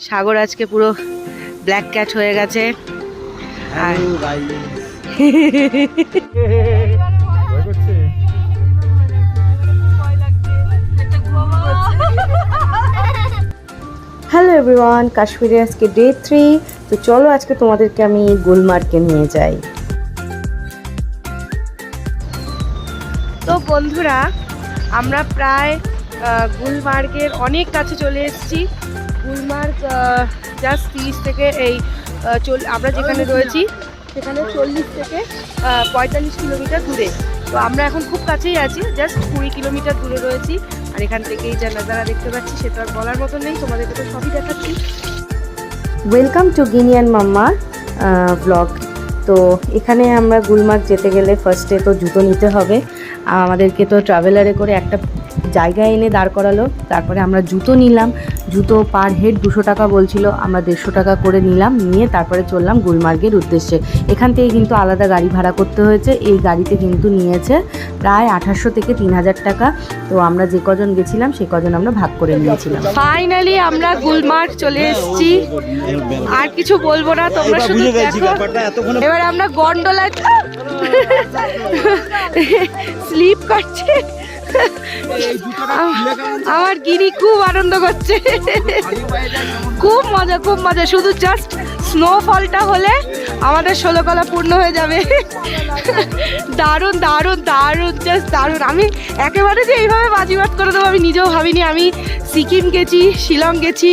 সাগর আজকে পুরো black cat হয়ে গেছে। আর হ্যালো এভরিওয়ান কাশ্মীরে আজকে ডে থ্রি তো চলো আজকে তোমাদেরকে আমি গুলমার্গে নিয়ে যাই। তো বন্ধুরা আমরা প্রায় আহ, গুলমার্গের অনেক কাছে চলে এসেছি। গুলমার্গ জাস্ট তিরিশ থেকে এই চল আমরা যেখানে রয়েছি সেখানে চল্লিশ থেকে পঁয়তাল্লিশ কিলোমিটার দূরে। তো আমরা এখন খুব কাছেই আছি জাস্ট কুড়ি কিলোমিটার দূরে রয়েছি। আর এখান থেকেই যা নাজারা দেখতে পাচ্ছি সেটা আর বলার মতো নেই তোমাদেরকে তো সবই দেখাচ্ছি। ওয়েলকাম টু গিনিয়ান মাম্মা ব্লগ তো এখানে আমরা গুলমার্গ যেতে গেলে ফার্স্টে তো জুতো নিতে হবে। আমাদেরকে তো ট্রাভেলারে করে একটা জায়গায় এনে দাঁড় করালো। তারপরে আমরা জুতো নিলাম। জুতো পার হেড দুশো টাকা বলছিল আমরা দেড়শো টাকা করে নিলাম নিয়ে তারপরে চললাম গুলমার্গের উদ্দেশ্যে। এখান থেকে কিন্তু আলাদা গাড়ি ভাড়া করতে হয়েছে। এই গাড়িতে কিন্তু নিয়েছে প্রায় আঠাশশো থেকে তিন হাজার টাকা। তো আমরা যে কজন গেছিলাম সে কজন আমরা ভাগ করে নিয়েছিলাম। ফাইনালি আমরা গুলমার্গ চলে এসেছি। আর কিছু বলব না তোমরা শুধু দেখো। এবার আমরা গন্ডোলায় স্লিপ করছে। আমার গিরি খুব আনন্দ করছে। খুব মজা খুব মজা। শুধু জাস্ট স্নোফলটা হলে আমাদের ষোলো কলা পূর্ণ হয়ে যাবে। দারুণ দারুণ দারুণ জাস্ট দারুণ। আমি একেবারে যে এইভাবে বাজিবাদ করে দেবো, আমি নিজেও ভাবিনি। আমি সিকিম গেছি, শিলং গেছি,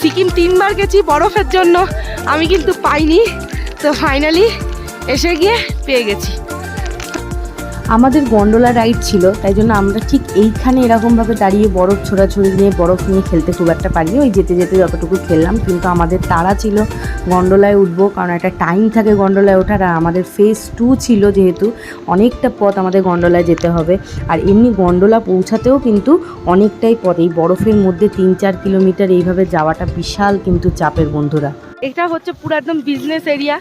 সিকিম তিনবার গেছি বরফের জন্য। আমি কিন্তু পাইনি। তো ফাইনালি এসে গিয়ে পেয়ে গেছি। আমাদের গন্ডোলা রাইড ছিল, তাই জন্য আমরা ঠিক এইখানে এরকমভাবে দাঁড়িয়ে বরফ ছোড়াছড়ি নিয়ে, বরফ নিয়ে খেলতে খুব একটা পারিনি। ওই যেতে যেতে যতটুকু খেললাম, কিন্তু আমাদের তাড়া ছিল গন্ডোলায় উঠবো, কারণ একটা টাইম থাকে গন্ডোলায় ওঠার, আর আমাদের ফেজ টু ছিল যেহেতু, অনেকটা পথ আমাদের গন্ডোলায় যেতে হবে। আর এমনি গন্ডোলা পৌঁছাতেও কিন্তু অনেকটাই পথ, এই বরফের মধ্যে তিন চার কিলোমিটার এইভাবে যাওয়াটা বিশাল কিন্তু চাপের বন্ধুরা। এটা হচ্ছে পুরো একদম বিজনেস এরিয়া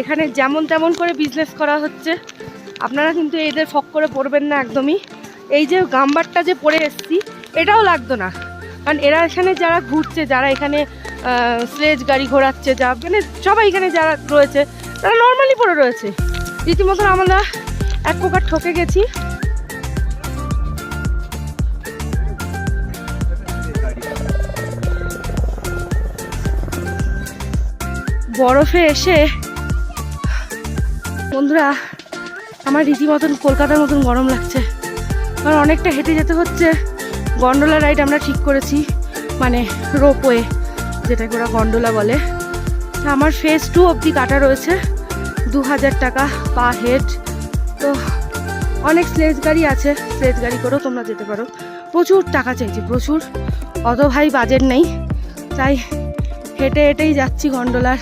এখানে যেমন তেমন করে বিজনেস করা হচ্ছে। আপনারা কিন্তু এদের ফক করে পড়বেন না একদমই। এই যে গাম্বারটা যে পরে এসছি, এটাও লাগতো না। কারণ এরা এখানে যারা ঘুরছে, যারা এখানে স্লেজ গাড়ি ঘোরাচ্ছে, যা মানে সবাই এখানে যারা রয়েছে, তারা নর্মালি পরে রয়েছে। রীতিমতন আমরা এক প্রকার ঠকে গেছি। বরফে এসে বন্ধুরা আমার রীতিমতন কলকাতার মতন গরম লাগছে। কারণ অনেকটা হেঁটে যেতে হচ্ছে। গন্ডোলা রাইড আমরা ঠিক করেছি মানে রোপওয়ে যেটাকে ওরা গন্ডোলা বলে। আমার ফেস টু অবধি কাটা রয়েছে। দু হাজার টাকা পা হেড। তো অনেক স্লেজ গাড়ি আছে। স্লেজ গাড়ি করেও তোমরা যেতে পারো। প্রচুর টাকা চাইছি, প্রচুর। অত ভাই বাজেট নেই। তাই হেঁটে হেঁটেই যাচ্ছি গন্ডোলার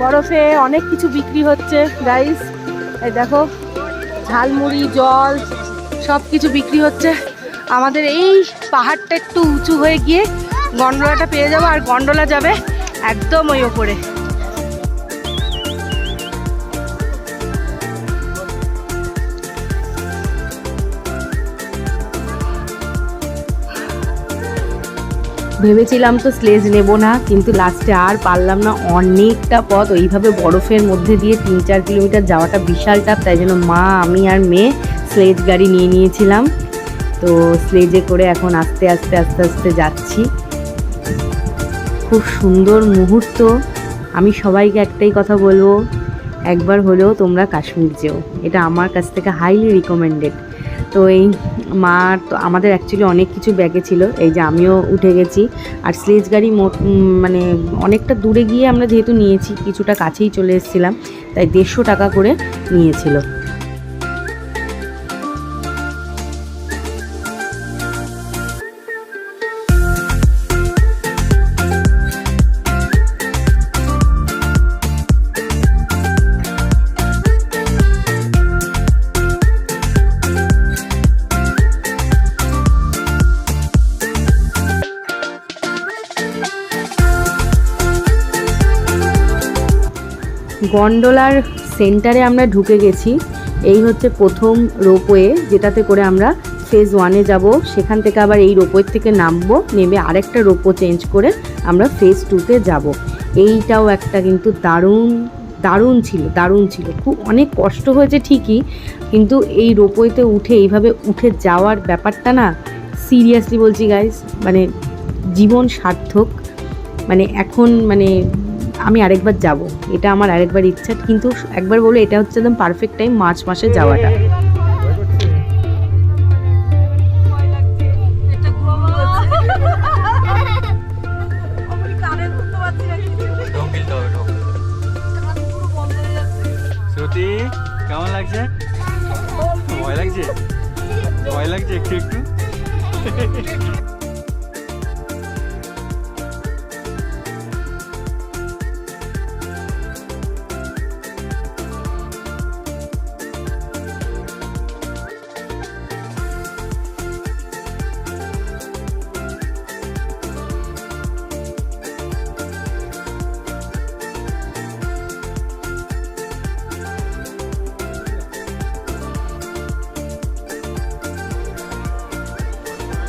বরফে অনেক কিছু বিক্রি হচ্ছে গাইস এই দেখো, ঝালমুড়ি, জল সব কিছু বিক্রি হচ্ছে। আমাদের এই পাহাড়টা একটু উঁচু হয়ে গিয়ে গন্ডোলাটা পেয়ে যাব, আর গন্ডোলা যাবে একদম ওই ওপরে। ভেবেছিলাম তো স্লেজ নেব না, কিন্তু লাস্টে আর পারলাম না। অনেকটা পথ, ওইভাবে বরফের মধ্যে দিয়ে তিন চার কিলোমিটার যাওয়াটা বিশাল টাফ তাই জন্য মা, আমি আর মেয়ে স্লেজ গাড়ি নিয়ে নিয়েছিলাম। তো স্লেজে করে এখন আস্তে আস্তে আস্তে আস্তে যাচ্ছি। খুব সুন্দর মুহূর্ত। আমি সবাইকে একটাই কথা বলব, একবার হলেও তোমরা কাশ্মীর যেও। এটা আমার কাছ থেকে হাইলি রিকমেন্ডেড তো এই মার তো আমাদের অ্যাকচুয়ালি অনেক কিছু ব্যাগে ছিল। এই যে আমিও উঠে গেছি। আর স্লেজ গাড়ি মানে অনেকটা দূরে গিয়ে আমরা যেহেতু নিয়েছি, কিছুটা কাছেই চলে এসেছিলাম, তাই দেড়শো টাকা করে নিয়েছিল। গন্ডোলার সেন্টারে আমরা ঢুকে গেছি। এই হচ্ছে প্রথম রোপওয়ে যেটাতে করে আমরা ফেজ ওয়ানে যাব। সেখান থেকে আবার এই রোপওয়ে থেকে নামবো, নেমে আরেকটা রোপো চেঞ্জ করে আমরা ফেজ টুতে যাব। এইটাও একটা কিন্তু দারুণ দারুণ ছিল দারুণ ছিল। খুব অনেক কষ্ট হয়েছে ঠিকই, কিন্তু এই রোপওয়েতে উঠে এইভাবে উঠে যাওয়ার ব্যাপারটা না সিরিয়াসলি বলছি গাইস মানে জীবন সার্থক। মানে এখন মানে আমি আরেকবার যাব। এটা আমার আরেকবার ইচ্ছা, কিন্তু একবার বলে এটা হচ্ছে একদম পারফেক্ট টাইম মার্চ মাসে যাওয়াটা। কেমন লাগছে? ভয় লাগছে? ভয় লাগছে একটু একটু?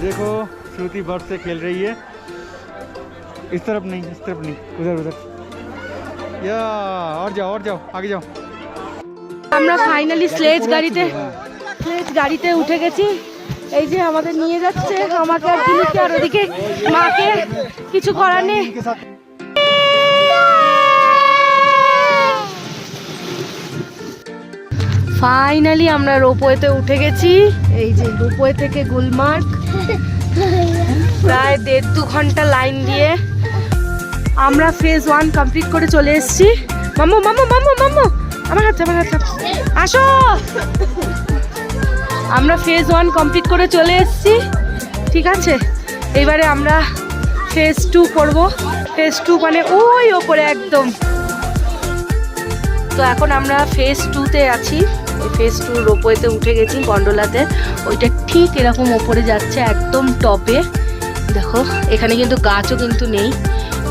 देखो श्रुति बर्फ से खेल रही है इस तरफ नहीं इस तरफ नहीं उधर उधर या और जाओ और जाओ आगे जाओ আমরা ফাইনালি স্লেজ গাড়িতে স্লেজ গাড়িতে উঠে গেছি এই যে আমাদের নিয়ে যাচ্ছে আমাকে আর দিনুকে আর ওদিকে মাকে কিছু করার নেই ফাইনালি আমরা রোপওয়েতে উঠে গেছি। এই যে রোপওয়ে থেকে গুলমার্গ। প্রায় দেড় দু ঘণ্টা লাইন দিয়ে আমরা ফেজ ওয়ান কমপ্লিট করে চলে এসেছি। মামু মামু মামু মামু, আমার হাতে আমার হাতে আসো! আমরা ফেজ ওয়ান কমপ্লিট করে চলে এসেছি। ঠিক আছে? এবারে আমরা ফেজ টু করব। ফেজ টু মানে ওই ওপরে একদম। তো এখন আমরা ফেজ টুতে আছি। ফেজ টু রোপওয়েতে উঠে গেছি, গন্ডোলাতে। ওইটা ঠিক এরকম ওপরে যাচ্ছে, একদম টপে। দেখো, এখানে কিন্তু গাছও কিন্তু নেই,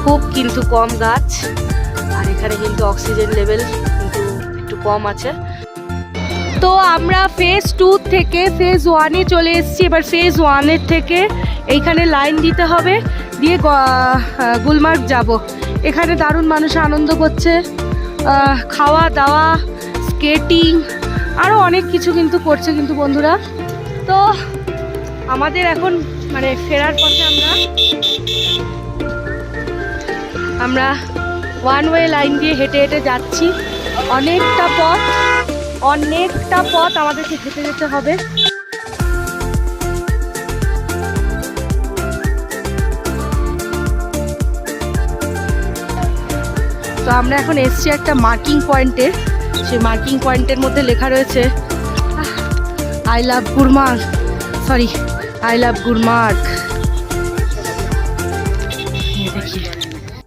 খুব কিন্তু কম গাছ, আর এখানে কিন্তু অক্সিজেন লেভেল কিন্তু একটু কম আছে। তো আমরা ফেজ টু থেকে ফেজ ওয়ানে চলে এসেছি, এবার ফেজ ওয়ানের থেকে এইখানে লাইন দিতে হবে, দিয়ে গুলমার্গ যাব। এখানে দারুণ মানুষ আনন্দ করছে খাওয়া দাওয়া, স্কেটিং আরও অনেক কিছু কিন্তু করছে কিন্তু বন্ধুরা। তো আমাদের এখন মানে ফেরার পথে আমরা আমরা ওয়ান ওয়ে লাইন দিয়ে হেঁটে হেঁটে যাচ্ছি। অনেকটা পথ অনেকটা পথ আমাদেরকে হেঁটে যেতে হবে। তো আমরা এখন এসছি একটা মার্কিং পয়েন্টে সেই মার্কিং পয়েন্টের মধ্যে লেখা রয়েছে I love Gulmarg sorry I love Gulmarg